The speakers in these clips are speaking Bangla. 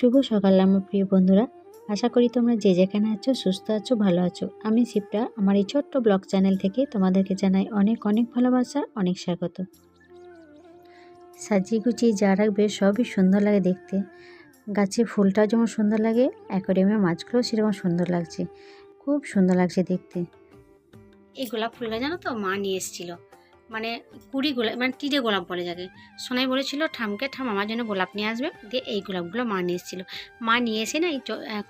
শুভ সকাল আমার প্রিয় বন্ধুরা। আশা করি তোমরা যে যেখানে আছো, সুস্থ আছো, ভালো আছো। আমি শিবটা আমার এই ছোট্ট ব্লগ চ্যানেল থেকে তোমাদেরকে জানাই অনেক অনেক ভালোবাসা, অনেক স্বাগত। সাজিয়ে গুছিয়ে যা রাখবে সবই সুন্দর লাগে দেখতে। গাছে ফুলটাও যেমন সুন্দর লাগে, অ্যাকোরিয়ামের মাছগুলোও সেরকম সুন্দর লাগছে। খুব সুন্দর লাগছে দেখতে। এই গোলাপ ফুলটা জানো তো মা নিয়ে এসেছিল। মানে কুড়ি গোলাপ মানে টিরে গোলাপ বলে যাকে। সোনাই বলেছিল ঠামকে ঠাম, আমার জন্য গোলাপ নিয়ে আসবে। দিয়ে এই গোলাপগুলো মা নিয়ে এসেছিল। মা নিয়ে এসে না এই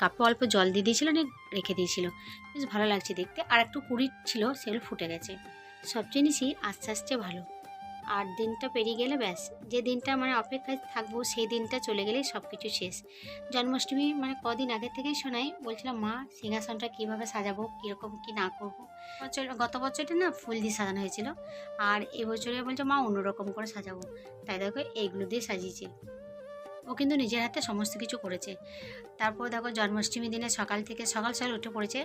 কাপে অল্প জল দিয়ে দিয়েছিল, নিয়ে রেখে দিয়েছিল। বেশ ভালো লাগছে দেখতে। আর একটু কুড়ি ছিল, সেগুলো ফুটে গেছে। সব জিনিসই আস্তে আস্তে ভালো। আর দিনটা পেরিয়ে গেলে ব্যাস, যে দিনটা মানে অপেক্ষায় থাকব সেই দিনটা চলে গেলেই সব কিছু শেষ। জন্মাষ্টমী মানে কদিন আগে থেকেই শোনাই, বলছিলাম, মা, সিংহাসনটা কীভাবে সাজাবো, কীরকম কী না করব? বছর, গত বছরটা না ফুল দিয়ে সাজানো হয়েছিল, আর এবছরে বলছে, মা, অন্যরকম করে সাজাবো। তাই দেখো, এইগুলো দিয়ে সাজিয়েছে। ও কিন্তু নিজের হাতে সমস্ত কিছু করেছে। তারপর দেখো, জন্মাষ্টমী দিনে সকাল থেকে সকাল সকাল উঠে পড়েছে।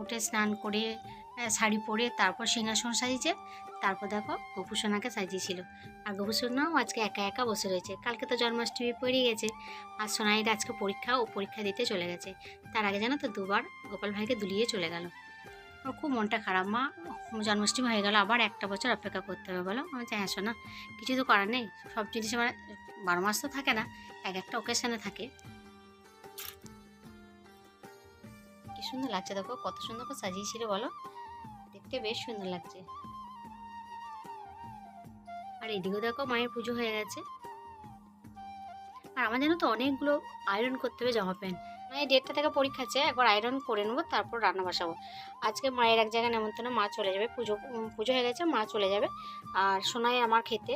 উঠে স্নান করে শাড়ি পরে তারপর সিংহাসন সাজিয়েছে। তারপর দেখো গোপুসোনাকে সাজিয়েছিল আর গোপুসোনাও আজকে একা একা বসে রয়েছে। কালকে তো জন্মাষ্টমী পড়ে গেছে। আর সোনাইয়ের আজকে পরীক্ষা ও পরীক্ষা দিতে চলে গেছে। তার আগে জানো তো দুবার গোপাল ভাইকে দুলিয়ে চলে গেল। ওর খুব মনটা খারাপ, মা, জন্মাষ্টমী হয়ে গেল, আবার একটা বছর অপেক্ষা করতে হবে বলো? আমি হ্যাঁ শোনা, কিছু তো করার নেই। সব জিনিস আমার বারো মাস তো থাকে না, এক একটা ওকেশনে থাকে। কি সুন্দর লাগছে দেখো, কত সুন্দর করে সাজিয়েছিল বলো? দেখতে বেশ সুন্দর লাগছে। আর এদিকেও দেখো মায়ের পুজো হয়ে গেছে। আর আমার জানো তো অনেকগুলো আয়রন করতে হবে জামা প্যান্ট। মানে ডেটটা থেকে পরীক্ষা আছে, একবার আয়রন করে নেব, তারপর রান্না বসাবো। আজকে মায়ের এক জায়গায় নেমন্তন্ন, মা চলে যাবে, পুজো পুজো হয়ে গেছে, মা চলে যাবে। আর সোনাই আমার খেতে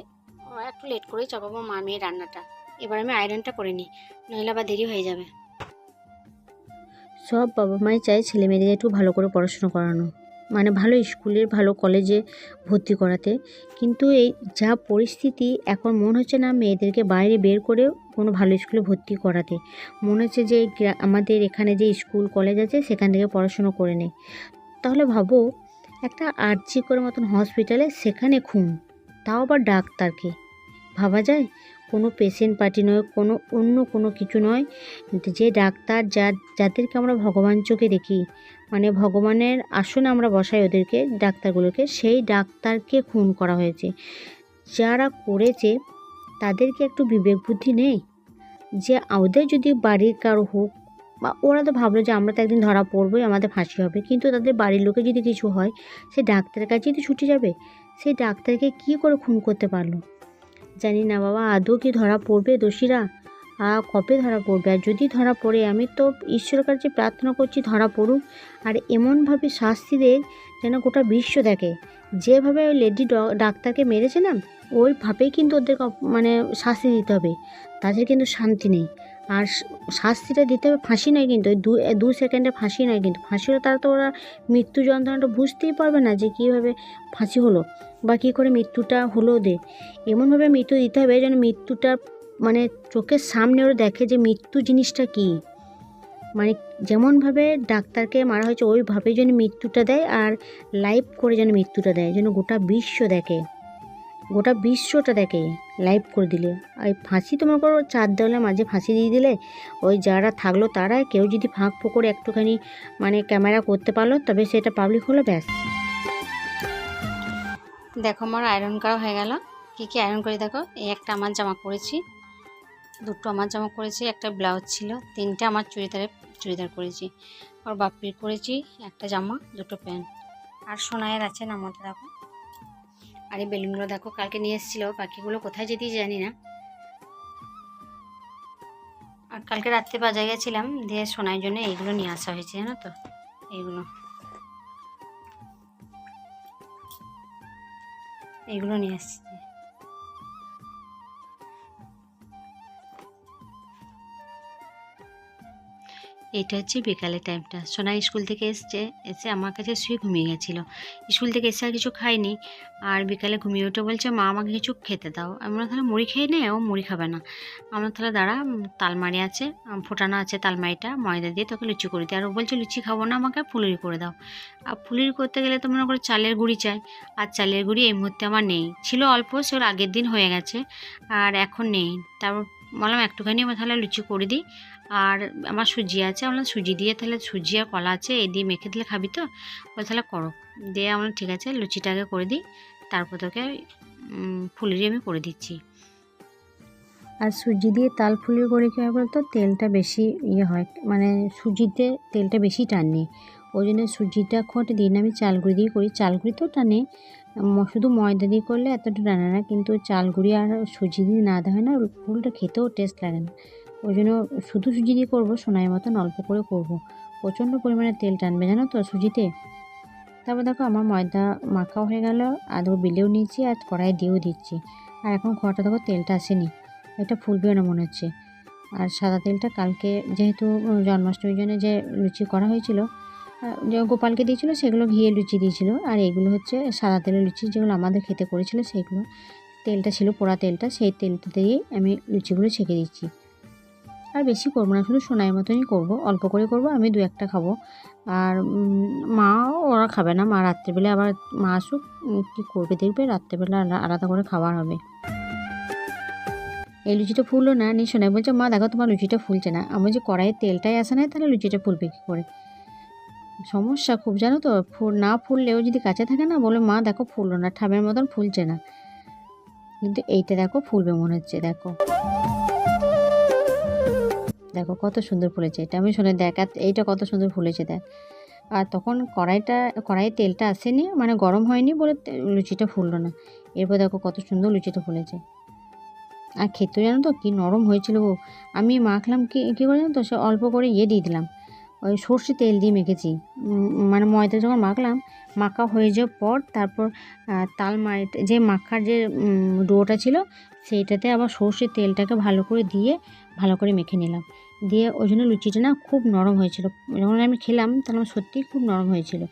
একটু লেট করেই চাপাবো মা মেয়ের রান্নাটা। এবার আমি আয়রনটা করে নিই, নইলে আবার দেরি হয়ে যাবে। সব বাবা মাই চায় ছেলে মেয়েদের একটু ভালো করে পড়াশুনো করানো। মানে ভালো স্কুলের, ভালো কলেজে ভর্তি করাতে। কিন্তু এই যা পরিস্থিতি, এখন মনে হচ্ছে না মেয়েদেরকে বাইরে বের করে কোনো ভালো স্কুলে ভর্তি করাতে। মনে হচ্ছে যে আমাদের এখানে যে স্কুল কলেজ আছে, সেখান থেকে পড়াশুনো করে নেই। তাহলে ভাবো, একটা আর্জি করে মতন হসপিটালে সেখানে খুন, তাও আবার ডাক্তারকে। ভাবা যায়? কোনো পেশেন্ট পার্টি নয়, কোনো অন্য কোনো কিছু নয়। যে ডাক্তার যা, যাদেরকে আমরা ভগবান চোখে দেখি মানে ভগবানের আসনে আমরা বসাই ওদেরকে, ডাক্তারগুলোকে, সেই ডাক্তারকে খুন করা হয়েছে। যারা করেছে, তাদেরকে একটু বিবেক বুদ্ধি নেই? যে ওদের যদি বাড়ির কারও হোক, বা ওরা তো ভাবলো যে আমরা তো একদিন ধরা পড়বোই, আমাদের ফাঁসি হবে, কিন্তু তাদের বাড়ির লোকে যদি কিছু হয়, সে ডাক্তারের কাছেই তো ছুটে যাবে। সেই ডাক্তারকে কী করে খুন করতে পারল? জানি না বাবা, আদৌ কি ধরা পড়বে দোষীরা? আর কবে ধরা পড়বে? আর যদি ধরা পড়ে, আমি তো ঈশ্বরের কাছে প্রার্থনা করছি ধরা পড়ুক। আর এমনভাবে শাস্তি দেয় যেন গোটা বিশ্ব দেখে। যেভাবে ওই লেডি ডাক্তারকে মেরেছে না, ওইভাবেই কিন্তু ওদের মানে শাস্তি দিতে হবে। তাদের কিন্তু শান্তি নেই। আর শাস্তিটা দিতে হবে, ফাঁসি নয় কিন্তু, ওই দু দু সেকেন্ডে ফাঁসি নয় কিন্তু ফাঁসি হলে তারা তো ওরা মৃত্যু যন্ত্রণাটা বুঝতেই পারবে না যে কীভাবে ফাঁসি হলো বা কী করে মৃত্যুটা হলো ওদের। এমনভাবে মৃত্যু দিতে হবে যেন মৃত্যুটা মানে চোখের সামনে ওরা দেখে যে মৃত্যু জিনিসটা কী। মানে যেমনভাবে ডাক্তারকে মারা হয়েছে ওইভাবে যেন মৃত্যুটা দেয় আর লাইভ করে যেন মৃত্যুটা দেয়, যেন গোটা বিশ্ব দেখে। গোটা বিশ্বটা দেখে লাইভ করে দিলে। আর ফাঁসি তোমার করো চার দেওয়ালের মাঝে ফাঁসি দিয়ে দিলে, ওই যারা থাকল তারা কেউ যদি ফাঁক ফোকরে একটুখানি মানে ক্যামেরা করতে পারল, তবে সেটা পাবলিক হলো ব্যাস। দেখো আমার আয়রন করা হয়ে গেল। কী কী আয়রন করে দেখো? এই একটা আমার জামা করেছি দুটো আমার জামা করেছি একটা ব্লাউজ ছিল। তিনটে আমার চুড়িদারে, চুড়িদার করেছি আর বাপির করেছি একটা জামা, দুটো প্যান্ট। আর সোনায়ের আছে না মতো দেখো। আর এই বেলুনগুলো দেখো, কালকে নিয়ে এসেছিল, বাকিগুলো কোথায় যেতেই জানি না। আর কালকে রাত্রে বাজারে গেছিলাম, দিয়ে সোনার জন্য এইগুলো নিয়ে আসা হয়েছে, জানো তো? এইগুলো। এইগুলো নিয়ে আসছি এইটা হচ্ছে বিকালের টাইমটা সোনা স্কুল থেকে এসছে, এসে আমার কাছে শুয়ে ঘুমিয়ে গেছিল। স্কুল থেকে এসে আর কিছু খায়নি। আর বিকালে ঘুমিয়ে উঠে বলছে, মা, আমাকে কিছু খেতে দাও। আমরা তাহলে মুড়ি খেয়ে নে, ও মুড়ি খাবে না। আমরা তাহলে দাঁড়া তালমারি আছে ফোটানো আছে তালমারিটা, ময়দা দিয়ে তোকে লুচি করে দিই। আর ও বলছে, লুচি খাব না, আমাকে ফুলুরি করে দাও। আর ফুলুরি করতে গেলে তো মনে করো চালের গুঁড়ি চাই। আর চালের গুঁড়ি এই মুহূর্তে আমার নেই। ছিল অল্প, সেগুলো আগের দিন হয়ে গেছে, আর এখন নেই। তারপর বললাম, একটুখানি তাহলে লুচি করে দিই। আর আমার সুজি আছে। বললাম, সুজি দিয়ে তাহলে সুজি আর কলা আছে এই দিয়ে মেখে দিলে খাবি তো? বলে, তাহলে করো। দিয়ে আমরা ঠিক আছে, লুচিটাকে করে দিই। তারপর তোকে ফুলেরই আমি করে দিচ্ছি। আর সুজি দিয়ে তাল ফুলিয়ে করে কী হয় বলতো তেলটা বেশি ইয়ে হয় মানে সুজিতে তেলটা বেশি টানে। ওই জন্য সুজিটা খটে দিই না আমি চালগুড়ি দিয়ে করি। চালগুড়ি তো টানে শুধু ময়দা দিয়ে করলে এতটা টানে না কিন্তু চালগুড়ি আর সুজি দিয়ে না দেওয়া হয় না, ফুলটা খেতেও টেস্ট লাগে না। ওই জন্য শুধু সুজি দিয়ে করব সোনাই মতন অল্প করে করব। প্রচণ্ড পরিমাণে তেল টানবে, জানো তো, সুজিতে। তারপর দেখো, আমার ময়দা মাখাও হয়ে গেল, আদৌ বিলেও নিয়েছি আর কড়াই দিয়েও দিচ্ছি। আর এখন খড়টা দেখো, তেলটা আসেনি। এটা ফুলবেও না মনে হচ্ছে। আর সাদা তেলটা কালকে যেহেতু জন্মাষ্টমীর জন্য যে লুচি করা হয়েছিল গোপালকে দিয়েছিল, সেগুলো ঘিয়ে লুচি দিয়েছিল। আর এগুলো হচ্ছে সাদা তেলের লুচি যেগুলো আমাদের খেতে করেছিল, সেগুলো তেলটা ছিল, পোড়া তেলটা, সেই তেলটা দিয়েই আমি লুচিগুলো ছেঁকে দিচ্ছি আর বেশি করব না, শুধু সোনাই মতনই করব, অল্প করে করব, আমি দু একটা খাব। আর মা ওরা খাবে না, মা রাত্রেবেলা আবার মা আসুক কী করবে দেখবে, রাত্রেবেলা আলাদা করে খাবার হবে। এই লুচিটা ফুললো না, নিয়ে শোনায় বলছে, মা, দেখো তোমার লুচিটা ফুলছে না। আমি যে কড়াইয়ে তেলটাই আসে না তাহলে লুচিটা ফুলবে কী করে? সমস্যা খুব, জানো তো? ফুল না ফুললেও যদি কাছে থাকে না, বলে মা, দেখো, ফুললো না, ঠামের মতন ফুলছে না। কিন্তু এইটা দেখো, ফুলবে মনে হচ্ছে, দেখো। দেখো, কত সুন্দর ফুলেছে। এটা আমি শুনে দেখ এইটা কত সুন্দর ফুলেছে, দেখ। আর তখন কড়াইটা, কড়াইয়ে তেলটা আসেনি মানে গরম হয়নি বলে লুচিটা ফুললো না। এরপর দেখো, কত সুন্দর লুচিটা ফুলেছে। আর খেতে জানো তো, কী নরম হয়েছিল আমি মাখলাম কি, কী করে জানো তো, সে অল্প করে ইয়ে দিয়ে দিলাম। ওই সর্ষে তেল দিয়ে মেখেছি। মানে ময়দা যখন মাখলাম, মাখা হয়ে যাওয়ার পর তারপর তাল মার যে মাখার যে ডোটা ছিল, সেইটাতে আবার সর্ষের তেলটাকে ভালো করে দিয়ে, ভালো করে মেখে নিলাম। দিয়ে ওই জন্য লুচিটা না খুব নরম হয়েছিল। যখন আমি খেলাম তখন সত্যিই খুব নরম হয়েছিল।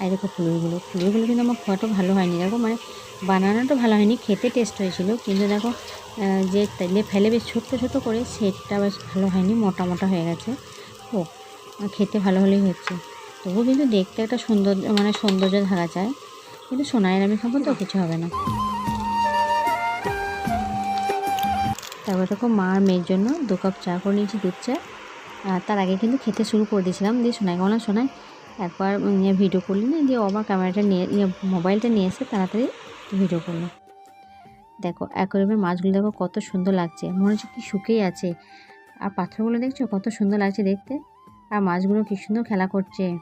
আর দেখো ফুলগুলো। ফুলগুলো কিন্তু আমার খাওয়াটা ভালো হয়নি। দেখো মানে বানানোটা ভালো হয়নি, খেতে টেস্ট হয়েছিল। কিন্তু দেখো যে তেলে ফেলে বেশ ছোট্ট ছোটো করে সেটটা বেশ ভালো হয়নি, মোটা মোটা হয়ে গেছে। ও খেতে ভালো হলেই হচ্ছে। তবুও কিন্তু দেখতে একটা সুন্দর মানে সৌন্দর্য থাকা যায় কিন্তু সোনাইয়ের আমি খাব তো, কিছু হবে না। তারপর দেখো, মা আর মেয়ের জন্য দু কাপ চা করে নিয়েছি দুধ চা। আর তার আগে কিন্তু খেতে শুরু করে দিয়েছিলাম। দিয়ে সোনাই, বললাম, সোনাই, একবার ভিডিও করলি না? দিয়ে আমার ক্যামেরাটা নিয়ে মোবাইলটা নিয়ে এসে তাড়াতাড়ি ভিডিও দেখো, অ্যাকোরিয়ামের মাছগুলো দেখো কত সুন্দর লাগছে। মনে হচ্ছে কি শুকিয়ে আছে। আর পাথরগুলো দেখছ কত সুন্দর লাগছে দেখতে। আর মাছগুলো কি সুন্দর খেলা করছে।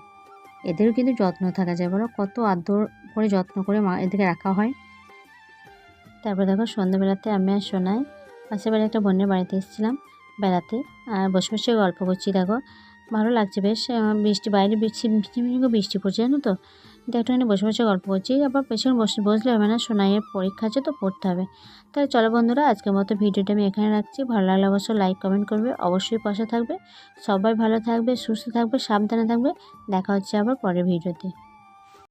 এদেরও কিন্তু যত্ন থাকা যায়। বলো, কত আদর করে যত্ন করে মা এদেরকে রাখা হয়। তারপর দেখো, সন্ধ্যাবেলাতে আমি আর সোনাই পাশের বাড়ি একটা বোনের বাড়িতে এসেছিলাম বেড়াতে। আর বসে বসে গল্প করছি, দেখো। ভালো লাগছে বেশ বৃষ্টি, বাইরে বৃষ্টি বৃষ্টি পড়ছে, জানো তো? দিয়ে একটুখানি বসে বসে গল্প করছি, আবার পেছনে বসে, বসলে হবে না সোনাইয়ের পরীক্ষা আছে তো পড়তে হবে। তাহলে চলো বন্ধুরা, আজকের মতো ভিডিওটা আমি এখানে রাখছি, ভালো লাগলে অবশ্যই লাইক কমেন্ট করবে, অবশ্যই পাশে থাকবে। সবাই ভালো থাকবে, সুস্থ থাকবে, সাবধানে থাকবে, দেখা হচ্ছে আবার পরের ভিডিওতে।